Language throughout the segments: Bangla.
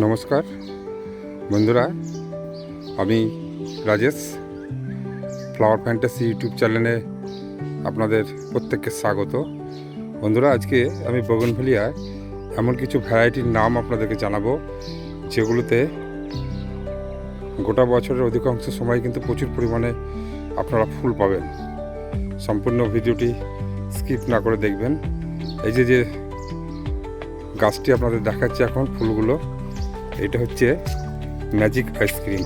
নমস্কার। বন্ধুরা, আমি রাজেশ। ফ্লাওয়ার ফ্যান্টাসি ইউটিউব চ্যানেলে আপনাদের প্রত্যেককে স্বাগত। বন্ধুরা, আজকে আমি বগনভেলিয়ায় এমন কিছু ভ্যারাইটির নাম আপনাদেরকে জানাব, যেগুলোতে গোটা বছরের অধিকাংশ সময় কিন্তু প্রচুর পরিমাণে আপনারা ফুল পাবেন। সম্পূর্ণ ভিডিওটি স্কিপ না করে দেখবেন। এই যে যে গাছটি আপনাদের দেখাচ্ছে এখন ফুলগুলো এটা হচ্ছে ম্যাজিক আইসক্রিম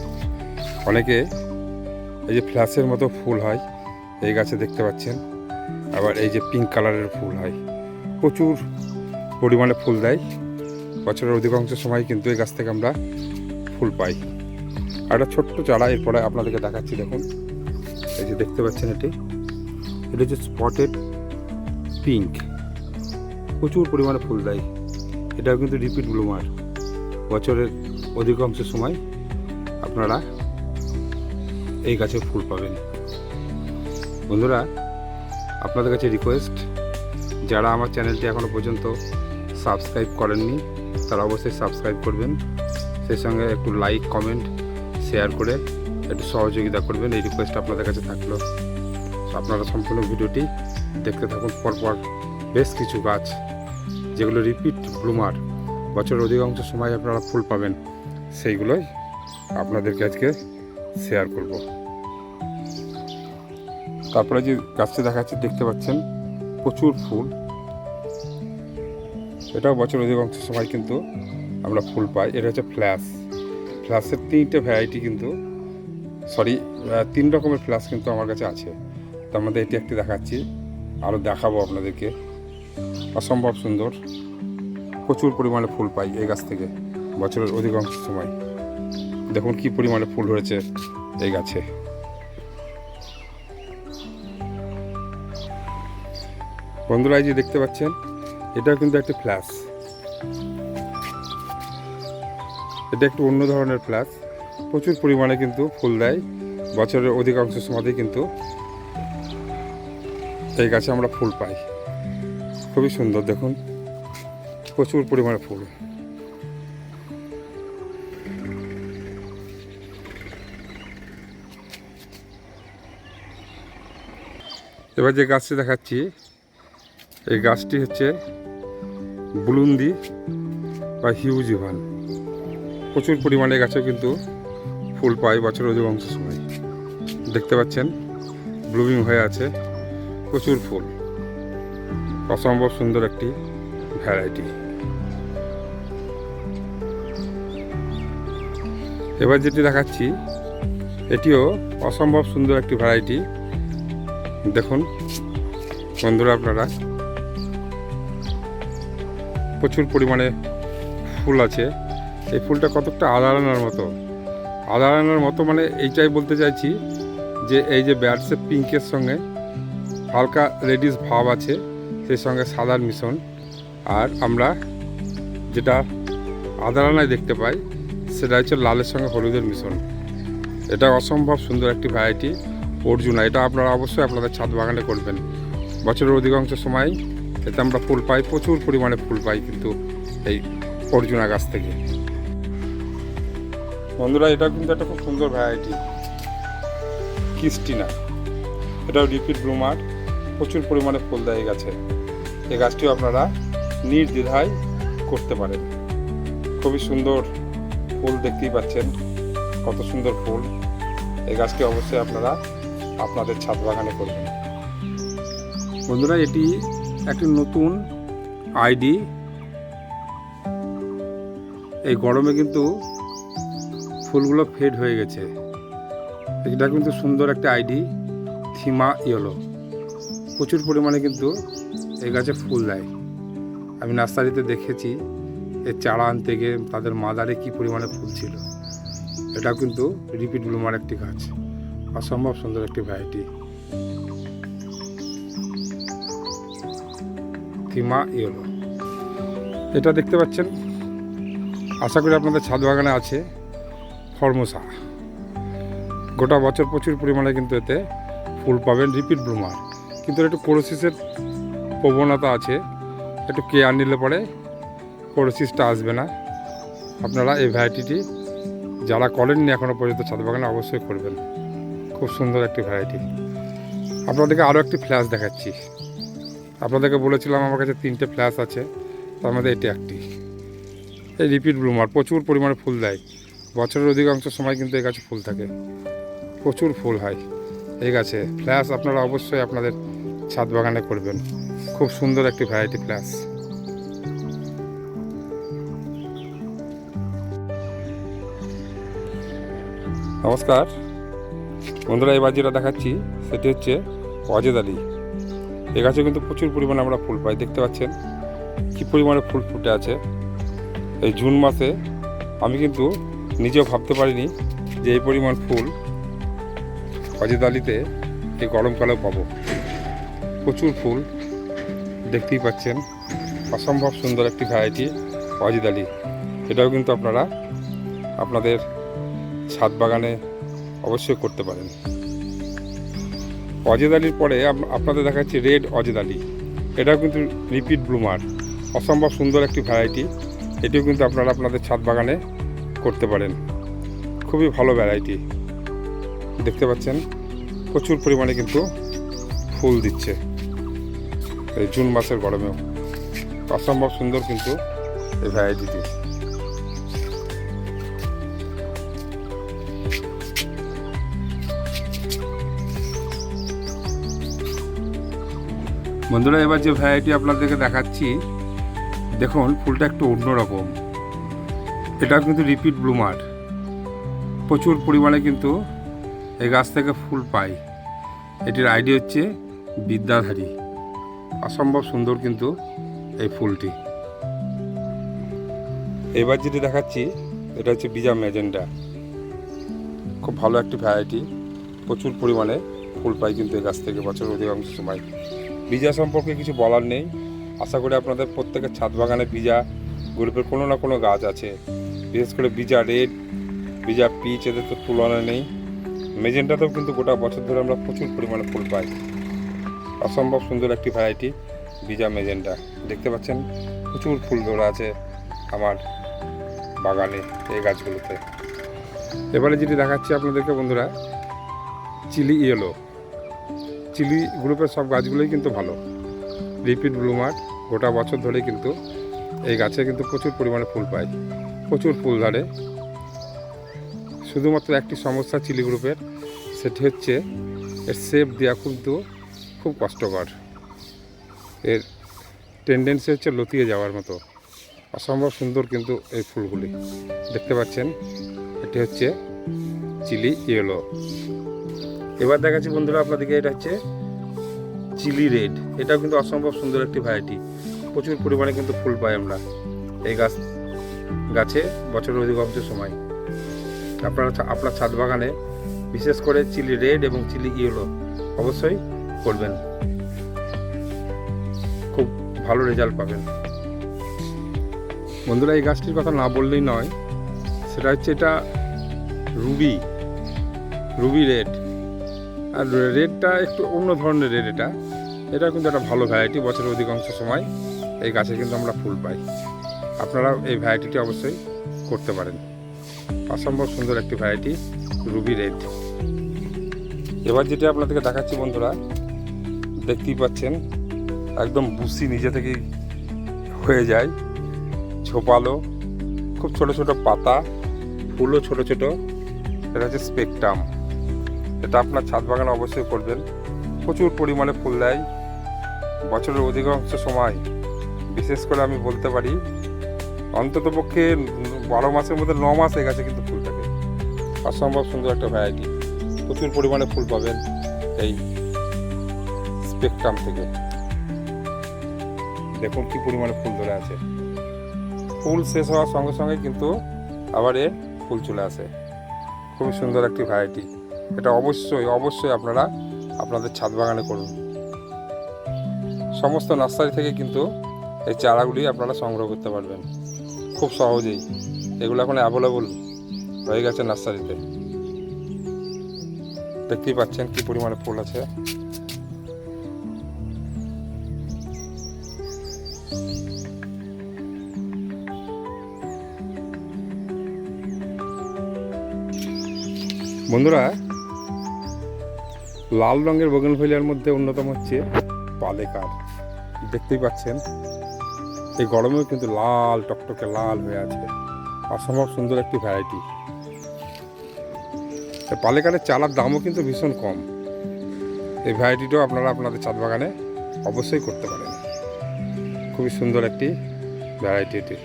অনেকে এই যে ফ্ল্যাশের মতো ফুল হয়, এই গাছে দেখতে পাচ্ছেন। আবার এই যে পিঙ্ক কালারের ফুল হয়। প্রচুর পরিমাণে ফুল দেয়। বছরের অধিকাংশ সময় কিন্তু এই গাছ থেকে আমরা ফুল পাই। আর একটা ছোট্ট চারা এরপরে আপনাদেরকে দেখাচ্ছি, দেখুন। এই যে দেখতে পাচ্ছেন এটি। এটা হচ্ছে স্পটেড পিঙ্ক। প্রচুর পরিমাণে ফুল দেয়। এটাও কিন্তু রিপিট ব্লুমার। বছরের অধিকাংশ সময় আপনারা এই গাছে ফুল পাবেন। বন্ধুরা, আপনাদের কাছে রিকোয়েস্ট যারা আমার চ্যানেলটি এখনও পর্যন্ত সাবস্ক্রাইব করেননি, তারা অবশ্যই সাবস্ক্রাইব করবেন। সেই সঙ্গে একটু লাইক কমেন্ট শেয়ার করে একটু সহযোগিতা করবেন। এই রিকোয়েস্ট আপনাদের কাছে থাকল। আপনারা সম্পূর্ণ ভিডিওটি দেখতে থাকুন। পরপর বেশ কিছু গাছ, যেগুলো রিপিট ব্লুমার বছরের অধিকাংশ সময় আপনারা ফুল পাবেন। সেইগুলোই আপনাদেরকে আজকে শেয়ার করব। তারপরে যে গাছটা দেখাচ্ছে, দেখতে পাচ্ছেন প্রচুর ফুল। এটাও বছর অধিকাংশ সময় কিন্তু আমরা ফুল পাই। এটা হচ্ছে ফ্ল্যাশ ফ্ল্যাশের তিনটে ভ্যারাইটি কিন্তু সরি তিন রকমের ফ্ল্যাশ কিন্তু আমার কাছে আছে। তার মধ্যে এটি একটি দেখাচ্ছি। আরও দেখাবো আপনাদেরকে। অসম্ভব সুন্দর। প্রচুর পরিমাণে ফুল পাই এই গাছ থেকে, বছরের অধিকাংশ সময়। দেখুন কি পরিমাণে ফুল হয়েছে এই গাছে। বন্ধুরা যে দেখতে পাচ্ছেন, এটাও কিন্তু একটা ফ্ল্যাশ। এটা একটু অন্য ধরনের ফ্ল্যাশ। প্রচুর পরিমাণে কিন্তু ফুল দেয়, বছরের অধিকাংশ সময়তেই কিন্তু এই গাছে আমরা ফুল পাই। খুবই সুন্দর, দেখুন। প্রচুর পরিমাণে ফুল। এবার যে গাছটি দেখাচ্ছি, এই গাছটি হচ্ছে বুলুন্দি বা হিউজ ইভান। প্রচুর পরিমাণে গাছেও কিন্তু ফুল পায়, বছরের অধিকাংশ সময়। দেখতে পাচ্ছেন, ব্লুমিং হয়ে আছে, প্রচুর ফুল। অসম্ভব সুন্দর একটি ভ্যারাইটি। এবার যেটি দেখাচ্ছি, এটিও অসম্ভব সুন্দর একটি ভ্যারাইটি দেখুন, বন্ধুরা আপনারা, প্রচুর পরিমাণে ফুল আছে। এই ফুলটা কতটা আদারানোর মতো। আদারানোর মতো মানে এইটাই বলতে চাইছি যে, এই যে ব্যাটসের পিঙ্কের সঙ্গে হালকা রেডিস ভাব আছে, সেই সঙ্গে সাদার মিশন আর আমরা যেটা আদারানায় দেখতে পাই সেটা হচ্ছে লালের সঙ্গে হলুদের মিশ্রণ। এটা অসম্ভব সুন্দর একটি ভ্যারাইটি অর্জুনা। এটা আপনারা অবশ্যই আপনাদের ছাদ বাগানে করবেন। বছরের অধিকাংশ সময় এতে আমরা ফুল পাই, প্রচুর পরিমাণে ফুল পাই কিন্তু এই অর্জুনা গাছ থেকে। বন্ধুরা, এটা কিন্তু একটা খুব সুন্দর ভ্যারাইটি কিস্টিনা। এটাও রিপিট ব্লুমার প্রচুর পরিমাণে ফুল দেয় এই গাছে। এই গাছটিও আপনারা নির্দ্বিধায় করতে পারেন। খুবই সুন্দর ফুল দেখতেই পাচ্ছেন, কত সুন্দর ফুল। এই গাছটি অবশ্যই আপনারা আপনাদের ছাদ বাগানে করবেন। বন্ধুরা, এটি একটি নতুন আইডি এই গরমে কিন্তু ফুলগুলো ফেড হয়ে গেছে। এটা কিন্তু সুন্দর একটা আইডি থিমা ইয়েলো। প্রচুর পরিমাণে কিন্তু এই গাছে ফুল দেয়। আমি নার্সারিতে দেখেছি এর চারা আনতে গিয়ে তাদের মাদারে কি পরিমাণে ফুল ছিল। এটাও কিন্তু রিপিট ব্লুমার একটি গাছ, অসম্ভব সুন্দর একটি ভ্যারাইটি থিমা ইয়েলো। এটা দেখতে পাচ্ছেন? আশা করি আপনাদের ছাদ বাগানে আছে ফর্মোসা। গোটা বছর প্রচুর পরিমাণে কিন্তু এতে ফুল পাবেন রিপিট ব্লুমার। কিন্তু একটু কোরোসিসের প্রবণতা আছে, একটু কেয়ার নিলে পরে কোরোসিসটা আসবে না। আপনারা এই ভ্যারাইটিটি যারা করেননি এখনও পর্যন্ত ছাদ বাগানে অবশ্যই করবেন। খুব সুন্দর একটি ভ্যারাইটি আপনাদেরকে আরও একটি ফ্ল্যাশ দেখাচ্ছি। আপনাদেরকে বলেছিলাম আমার কাছে তিনটে ফ্ল্যাশ আছে, তার মধ্যে এটি একটি। এই রিপিট ব্লুমার প্রচুর পরিমাণে ফুল দেয়। বছরের অধিকাংশ সময় কিন্তু এই গাছে ফুল থাকে। প্রচুর ফুল হয় এই গাছে। ফ্ল্যাশ আপনারা অবশ্যই আপনাদের ছাদ বাগানে করবেন। খুব সুন্দর একটি ভ্যারাইটি ফ্ল্যাশ নমস্কার। বন্ধুরা, এবার যেটা দেখাচ্ছি, সেটি হচ্ছে অজেদালি এ গাছে কিন্তু প্রচুর পরিমাণে আমরা ফুল পাই, দেখতে পাচ্ছেন? কি পরিমাণে ফুল ফুটে আছে। এই জুন মাসে আমি কিন্তু নিজেও ভাবতে পারিনি যে এই পরিমাণ ফুল অজেদালিতে এই গরমকালেও পাবো। প্রচুর ফুল দেখতেই পাচ্ছেন। অসম্ভব সুন্দর একটি ভ্যারাইটি অজিদালি এটাও কিন্তু আপনারা আপনাদের ছাদ বাগানে অবশ্যই করতে পারেন। অজেদালির পরে আপ- আপনাদের দেখাচ্ছি রেড অজেদালি এটাও কিন্তু রিপিট ব্লুমার। অসম্ভব সুন্দর একটি ভ্যারাইটি। এটিও কিন্তু আপনারা আপনাদের ছাদ বাগানে করতে পারেন। খুবই ভালো ভ্যারাইটি। দেখতে পাচ্ছেন, প্রচুর পরিমাণে কিন্তু ফুল দিচ্ছে। এই জুন মাসের গরমেও। অসম্ভব সুন্দর কিন্তু এই ভ্যারাইটিটি। বন্ধুরা, এবার যে ভ্যারাইটি আপনাদেরকে দেখাচ্ছি, দেখুন, ফুলটা একটু অন্যরকম। এটা কিন্তু রিপিট ব্লুমার প্রচুর পরিমাণে কিন্তু এই গাছ থেকে ফুল পাই। এটির আইডি হচ্ছে বিদ্যাধারী। অসম্ভব সুন্দর কিন্তু এই ফুলটি। এবার যেটি দেখাচ্ছি, এটা হচ্ছে বিজা ম্যাজেন্ডা খুব ভালো একটি ভ্যারাইটি প্রচুর পরিমাণে ফুল পাই কিন্তু এই গাছ থেকে বছর অধিকাংশ সময়। বীজা সম্পর্কে কিছু বলার নেই। আশা করি আপনাদের প্রত্যেকের ছাদ বাগানে বীজা গ্রুপের কোনো না কোনো গাছ আছে। বিশেষ করে বীজা রেড বীজা পিচ এদের তো তুলনা নেই। মেজেন্টাতেও কিন্তু গোটা বছর ধরে আমরা প্রচুর পরিমাণে ফুল পাই। অসম্ভব সুন্দর একটি ভ্যারাইটি বীজা মেজেন্টা। দেখতে পাচ্ছেন, প্রচুর ফুল ধরে আছে আমার বাগানে এই গাছগুলোতে। এবারে যেটি দেখাচ্ছি আপনাদেরকে বন্ধুরা, চিলি ইয়েলো। চিলি গ্রুপের সব গাছগুলোই কিন্তু ভালো। রিপিট ব্লুমার, গোটা বছর ধরে কিন্তু এই গাছে কিন্তু প্রচুর পরিমাণে ফুল পায়। প্রচুর ফুল ধরে। শুধুমাত্র একটি সমস্যা চিলি গ্রুপের, সেটি হচ্ছে এর শেপ দেওয়া কিন্তু খুব কষ্টকর। এর টেন্ডেন্সি হচ্ছে লতিয়ে যাওয়ার মতো। অসম্ভব সুন্দর কিন্তু এই ফুলগুলি। দেখতে পাচ্ছেন, এটি হচ্ছে চিলি ইয়েলো। এবার দেখাচ্ছি বন্ধুরা আপনাদেরকে, এটা হচ্ছে চিলি রেড। এটাও কিন্তু অসম্ভব সুন্দর একটি ভ্যারাইটি প্রচুর পরিমাণে কিন্তু ফুল পাই আমরা এই গাছ, গাছে বছরের অধিকাংশ সময়। আপনারা আপনার ছাদ বাগানে বিশেষ করে চিলি রেড এবং চিলি ইয়েলো অবশ্যই করবেন। খুব ভালো রেজাল্ট পাবেন। বন্ধুরা, এই গাছটির কথা না বললেই নয়, সেটা হচ্ছে এটা রুবি রুবি রেড। আর রেডটা একটু অন্য ধরনের রেড এটা। এটা কিন্তু একটা ভালো ভ্যারাইটি বছরের অধিকাংশ সময় এই গাছে কিন্তু আমরা ফুল পাই। আপনারা এই ভ্যারাইটিটি অবশ্যই করতে পারেন। অসম্ভব সুন্দর একটি ভ্যারাইটি রুবি রেড এবার যেটা আপনাদেরকে দেখাচ্ছি বন্ধুরা, দেখতেই পাচ্ছেন, একদম বুসি নিজে থেকেই হয়ে যায়। ছোপালো, খুব ছোট ছোট পাতা, ফুলও ছোট ছোট। এটা হচ্ছে স্পেকটাম এটা আপনার ছাদ বাগানে অবশ্যই করবেন। প্রচুর পরিমাণে ফুল দেয়। বছরের অধিকাংশ সময়, বিশেষ করে আমি বলতে পারি অন্তত পক্ষে বারো মাসের মধ্যে ন মাস এই গাছে কিন্তু ফুল থাকে অসম্ভব সুন্দর একটা ভ্যারাইটি প্রচুর পরিমাণে ফুল পাবেন এই স্পেকট্রাম থেকে। দেখুন কি পরিমাণে ফুল ধরে আছে। ফুল শেষ হওয়ার সঙ্গে সঙ্গে কিন্তু আবার এর ফুল চলে আসে। খুবই সুন্দর একটি ভ্যারাইটি এটা অবশ্যই অবশ্যই আপনারা আপনাদের ছাদ বাগানে করুন। সমস্ত নার্সারি থেকে কিন্তু এই চারাগুলি আপনারা সংগ্রহ করতে পারবেন। খুব সহজেই। এগুলো এখন অ্যাভেলেবল হয়ে গেছে নার্সারিতে। দেখতেই পাচ্ছেন কি পরিমাণে ফুল আছে। বন্ধুরা লাল রঙের বগনভেলিয়ার মধ্যে অন্যতম হচ্ছে পালেকার। দেখতেই পাচ্ছেন, এই গরমেও কিন্তু লাল, টকটকে লাল হয়ে আছে। অসম্ভব সুন্দর একটি ভ্যারাইটি পালেকারের চালার দামও কিন্তু ভীষণ কম। এই ভ্যারাইটিটাও আপনারা আপনাদের চাঁদ বাগানে অবশ্যই করতে পারেন। খুবই সুন্দর একটি ভ্যারাইটি এটি।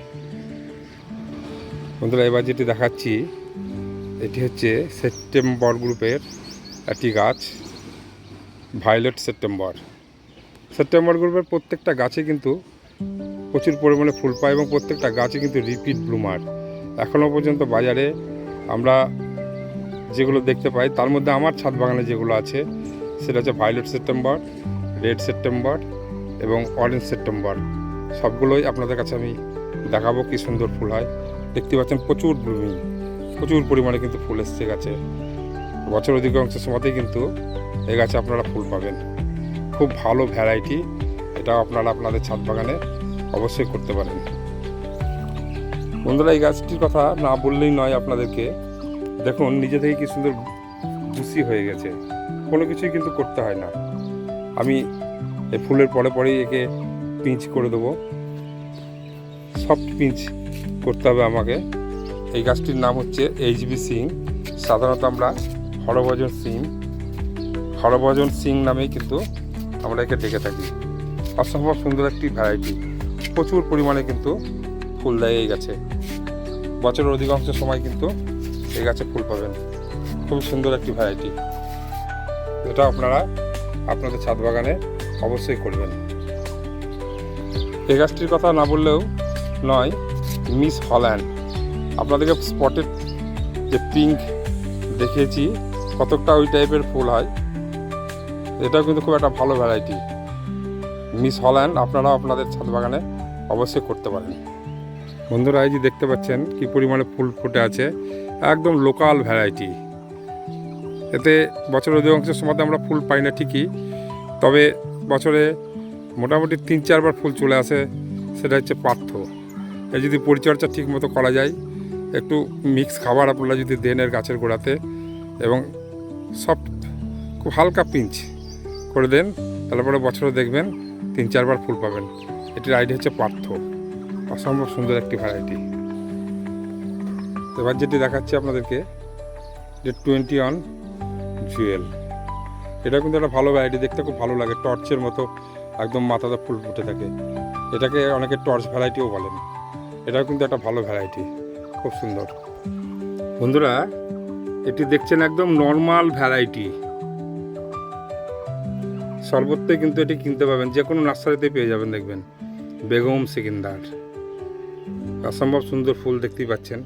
বন্ধুরা, এবার যেটি দেখাচ্ছি, এটি হচ্ছে সেপ্টেম্বর গ্রুপের একটি গাছ। Violet September. সেপ্টেম্বর গ্রুপের প্রত্যেকটা গাছে কিন্তু প্রচুর পরিমাণে ফুল পায় এবং প্রত্যেকটা গাছে কিন্তু রিপিট ব্লুমার। এখনও পর্যন্ত বাজারে আমরা যেগুলো দেখতে পাই, তার মধ্যে আমার ছাদ বাগানে যেগুলো আছে, সেটা হচ্ছে ভায়োলেট সেপ্টেম্বর, রেড সেপ্টেম্বর এবং অরেঞ্জ সেপ্টেম্বর। সবগুলোই আপনাদের কাছে আমি দেখাবো কি সুন্দর ফুল হয়। দেখতে পাচ্ছেন প্রচুর ব্লুমিং, প্রচুর পরিমাণে কিন্তু ফুল এসছে গাছে। বছর অধিকাংশ সময়তেই কিন্তু এই গাছে আপনারা ফুল পাবেন। খুব ভালো ভ্যারাইটি এটাও আপনারা আপনাদের ছাদ বাগানে অবশ্যই করতে পারেন। বন্ধুরা, এই গাছটির কথা না বললেই নয় আপনাদেরকে। দেখুন, নিজে থেকে কি সুন্দর গুছি হয়ে গেছে। কোনো কিছুই কিন্তু করতে হয় না। আমি এই ফুলের পরে পরেই একে পিঞ্চ করে দেবো। সফট পিঞ্চ করতে হবে আমাকে। এই গাছটির নাম হচ্ছে এইচবি সিং সাধারণত আমরা হরভজন সিং। হরভজন সিং নামেই কিন্তু আমরা একে ডেকে থাকি। অসম্ভব সুন্দর একটি ভ্যারাইটি প্রচুর পরিমাণে কিন্তু ফুল দেয় এই গাছে। বছরের অধিকাংশ সময় কিন্তু এই গাছে ফুল পাবেন। খুব সুন্দর একটি ভ্যারাইটি এটা আপনারা আপনাদের ছাদ বাগানে অবশ্যই করবেন। এই গাছটির কথা না বললেও নয়, মিস হল্যান্ড। আপনাদেরকে স্পটেড যে পিঙ্ক দেখিয়েছি কতকটা ওই টাইপের ফুল হয়। এটাও কিন্তু খুব একটা ভালো ভ্যারাইটি মিস হল্যান্ড আপনারাও আপনাদের ছাদ বাগানে অবশ্যই করতে পারেন। বন্ধুরা, এই যে দেখতে পাচ্ছেন কি পরিমাণে ফুল ফুটে আছে। একদম লোকাল ভ্যারাইটি এতে বছরের অধিকাংশ সময় আমরা ফুল পাই না ঠিকই। তবে বছরে মোটামুটি তিন, চারবার ফুল চলে আসে, সেটা হচ্ছে পার্থ। এ যদি পরিচর্যা ঠিক মতো করা যায়, একটু মিক্স খাবার আপনারা যদি দেন এর গাছের গোড়াতে এবং সফট, খুব হালকা পিঞ্চ করে দেন, তাহলে পরে বছরে দেখবেন তিন চারবার ফুল পাবেন। এটির আইডি হচ্ছে পার্থ। অসম্ভব সুন্দর একটি ভ্যারাইটি এবার যেটি দেখাচ্ছি আপনাদেরকে, যে টোয়েন্টি ওয়ান জুয়েল। এটা কিন্তু একটা ভালো ভ্যারাইটি দেখতে খুব ভালো লাগে, টর্চের মতো, একদম মাথাতে ফুল ফুটে থাকে। এটাকে অনেকে টর্চ ভ্যারাইটিও বলেন। এটাও কিন্তু একটা ভালো ভ্যারাইটি খুব সুন্দর। বন্ধুরা এটি দেখছেন একদম নর্মাল ভ্যারাইটি সর্বত্রই কিন্তু এটি কিনতে পাবেন, যে কোনো নার্সারিতে পেয়ে যাবেন, দেখবেন। বেগম সেকেন্দার। অসম্ভব সুন্দর ফুল দেখতেই পাচ্ছেন।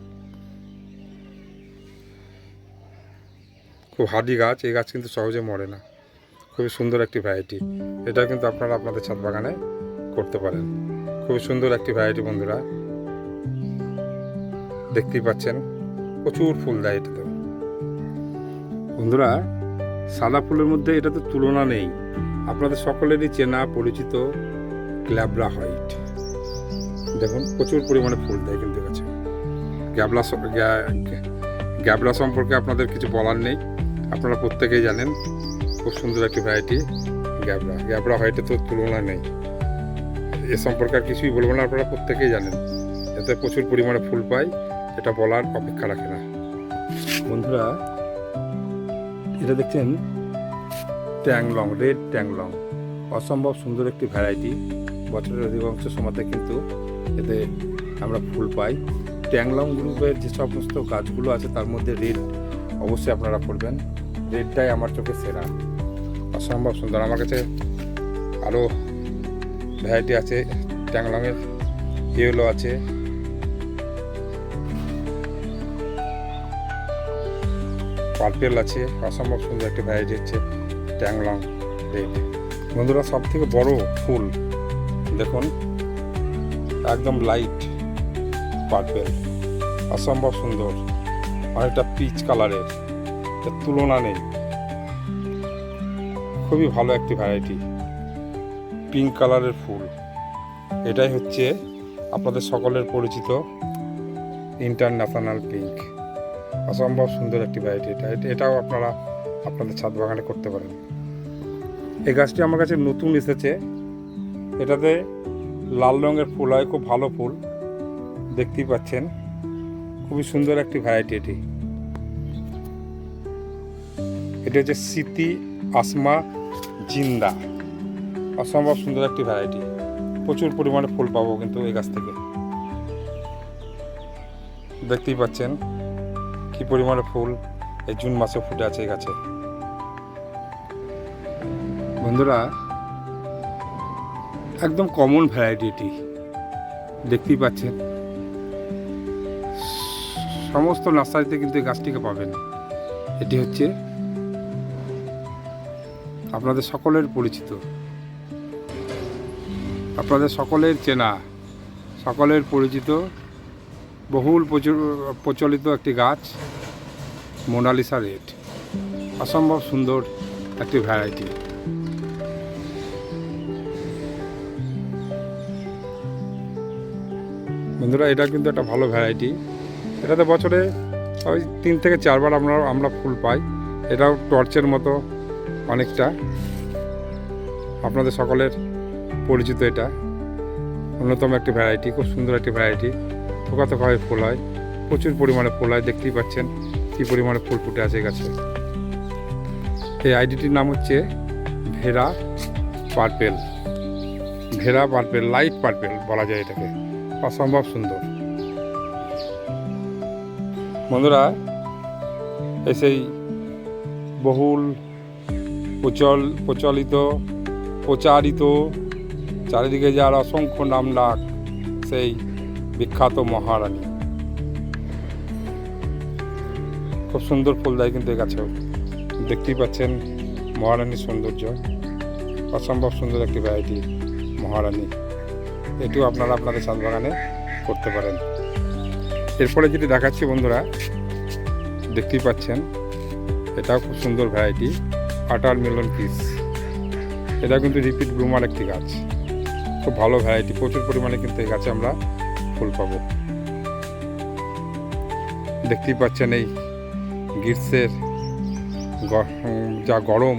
খুব হার্ডি গাছ, এই গাছ কিন্তু সহজে মরে না। খুবই সুন্দর একটি ভ্যারাইটি এটা কিন্তু আপনারা আপনাদের ছাদ বাগানে করতে পারেন। খুবই সুন্দর একটি ভ্যারাইটি বন্ধুরা। দেখতেই পাচ্ছেন, প্রচুর ফুল দেয় এটাতে। বন্ধুরা, সাদা ফুলের মধ্যে এটা তো তুলনা নেই। আপনাদের সকলেরই চেনা, পরিচিত গ্ল্যাবলা হোয়াইট। দেখুন, প্রচুর পরিমাণে ফুল দেয় কিন্তু গাছে। গ্যাবলা গ্যাবলা সম্পর্কে আপনাদের কিছু বলার নেই। আপনারা প্রত্যেকেই জানেন, খুব সুন্দর একটি ভ্যারাইটি গ্যাবলা। গ্যাবলা হোয়াইটের তো তুলনা নেই। এ সম্পর্কে আর কিছুই বলব না, আপনারা প্রত্যেকেই জানেন। এতে প্রচুর পরিমাণে ফুল পাই, এটা বলার অপেক্ষা রাখে না। বন্ধুরা এটা দেখছেন, ট্যাংলং, রেড ট্যাংলং। অসম্ভব সুন্দর একটি ভ্যারাইটি। বছরের অধিকাংশ সময়তে কিন্তু এতে আমরা ফুল পাই। ট্যাংলং গ্রুপের যে সমস্ত গাছগুলো আছে, তার মধ্যে রেড অবশ্যই আপনারা করবেন রেডটাই আমার চোখে সেরা। অসম্ভব সুন্দর। আমার কাছে আরও ভ্যারাইটি আছে। ট্যাংলংয়ের ইয়েলো আছে। পার্পেল আছে, অসম্ভব সুন্দর একটা ভ্যারাইটি হচ্ছে ট্যাংলং বন্ধুরা সব থেকে বড় ফুল, দেখুন, একদম লাইট পার্পেল অসম্ভব সুন্দর, অনেকটা পিচ কালারের তুলনা নেই। খুবই ভালো একটি ভ্যারাইটি পিঙ্ক কালারের ফুল। এটাই হচ্ছে আপনাদের সকলের পরিচিত ইন্টারন্যাশনাল পিঙ্ক অসম্ভব সুন্দর একটি ভ্যারাইটি এটা, এটা- এটাও আপনারা আপনাদের ছাদ বাগানে করতে পারেন। এই গাছটি আমার কাছে নতুন এসেছে। এটাতে লাল রঙের ফুল হয়, খুব ভালো ফুল। দেখতেই পাচ্ছেন। খুবই সুন্দর একটি ভ্যারাইটি এটি। এটা হচ্ছে সিতি আসমা জিন্দা। অসম্ভব সুন্দর একটি ভ্যারাইটি প্রচুর পরিমাণে ফুল পাবো কিন্তু এই গাছ থেকে। দেখতেই পাচ্ছেন। কি পরিমাণে ফুল? এই জুন মাসে ফুটে আছে এই গাছে। বন্ধুরা, একদম কমন ভ্যারাইটি এটি দেখতেই পাচ্ছেন। সমস্ত নার্সারিতে কিন্তু এই গাছটিকে পাবেন। এটি হচ্ছে আপনাদের সকলের পরিচিত। আপনাদের সকলের চেনা, সকলের পরিচিত বহুল প্রচলিত একটি গাছ, মোনালিসা রেড। অসম্ভব সুন্দর একটি ভ্যারাইটি বন্ধুরা, এটা কিন্তু একটা ভালো ভ্যারাইটি এটাতে বছরে ওই তিন থেকে চারবার আমরা আমরা ফুল পাই। এটাও টর্চের মতো অনেকটা। আপনাদের সকলের পরিচিত এটা। অন্যতম একটি ভ্যারাইটি খুব সুন্দর একটি ভ্যারাইটি থোকা থোকাভাবে ফুল হয় প্রচুর পরিমাণে ফুল হয় দেখতেই পাচ্ছেন কী পরিমাণে ফুল ফুটে আছে গাছে। এই আইডিটির নাম হচ্ছে Vera purple. Vera purple, light purple বলা যায় এটাকে। অসম্ভব সুন্দর। বন্ধুরা, এই সেই বহুল, প্রচল, প্রচলিত, প্রচারিত, চারিদিকে যার অসংখ্য নাম ডাক, সেই বিখ্যাত মহারানী। খুব সুন্দর ফুল দেয় কিন্তু এই দেখতেই পাচ্ছেন মহারানীর সৌন্দর্য। অসম্ভব সুন্দর একটি ভ্যারাইটি মহারানী। এটিও আপনারা আপনাদের ছাদ বাগানে করতে পারেন। এরপরে যেটি দেখাচ্ছি বন্ধুরা, দেখতেই পাচ্ছেন, এটাও খুব সুন্দর ভ্যারাইটি আটার মিলন পিস এটা কিন্তু রিপিট ব্লুমার একটি গাছ। খুব ভালো ভ্যারাইটি প্রচুর পরিমাণে কিন্তু এই গাছে আমরা ফুল পাবো। দেখতেই পাচ্ছেন এই গ্রীষ্মের যা গরম,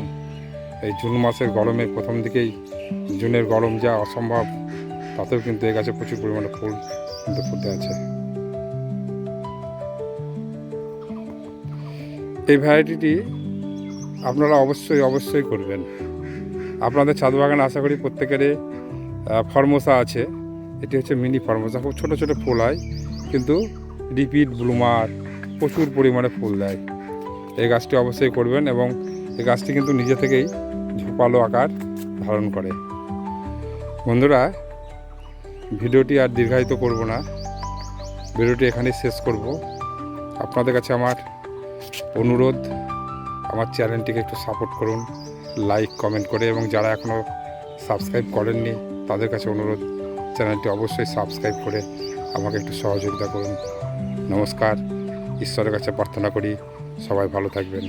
এই জুন মাসের গরমে প্রথম দিকেই জুনের গরম যা অসম্ভব, তাতেও কিন্তু এই গাছে প্রচুর পরিমাণে ফুল কিন্তু ফুটে আছে। এই ভ্যারাইটিটি আপনারা অবশ্যই অবশ্যই করবেন। আপনাদের ছাদ বাগানে আশা করি প্রত্যেকেরই ফর্মোসা আছে। এটি হচ্ছে মিনি ফর্মোসা খুব ছোটো ছোটো ফুল হয়, কিন্তু রিপিট ব্লুমার প্রচুর পরিমাণে ফুল দেয়। এই গাছটি অবশ্যই করবেন এবং এই গাছটি কিন্তু নিজে থেকেই ঝোপালো আকার ধারণ করে। বন্ধুরা, ভিডিওটি আর দীর্ঘায়িত করব না। ভিডিওটি এখানেই শেষ করব। আপনাদের কাছে আমার অনুরোধ, আমার চ্যানেলটিকে একটু সাপোর্ট করুন, লাইক, কমেন্ট করে এবং যারা এখনও সাবস্ক্রাইব করেননি, তাদের কাছে অনুরোধ চ্যানেলটি অবশ্যই সাবস্ক্রাইব করে আমাকে একটু সহযোগিতা করুন। নমস্কার, ঈশ্বরের কাছে প্রার্থনা করি, সবাই ভালো থাকবেন।